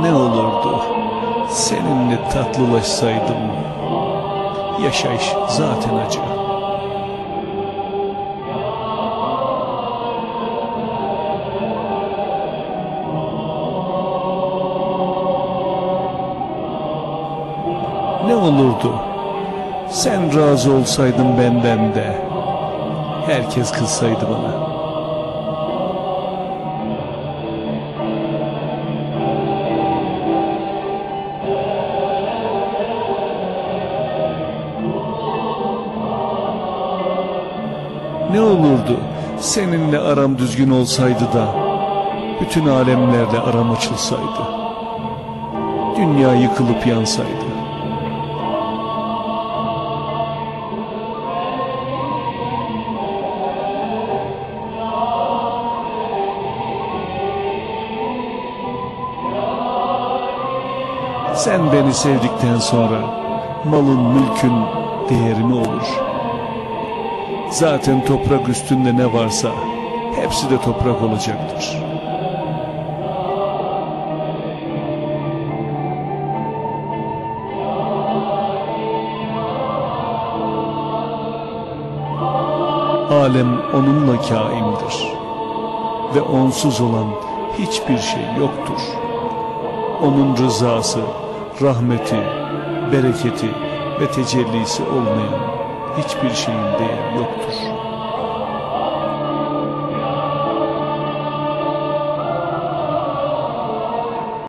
Ne olurdu seninle tatlılaşsaydım. Yaşayış zaten acı. Ne olurdu sen razı olsaydın benden de. Herkes kızsaydı bana. Ne olurdu seninle aram düzgün olsaydı da bütün alemlerle aram açılsaydı. Dünya yıkılıp yansaydı. Sen beni sevdikten sonra malın mülkün değeri mi olur? Zaten toprak üstünde ne varsa hepsi de toprak olacaktır. Alem onunla kaimdir ve onsuz olan hiçbir şey yoktur. Onun rızası, rahmeti, bereketi ve tecellisi olmayan hiçbir şeyin değeri yoktur.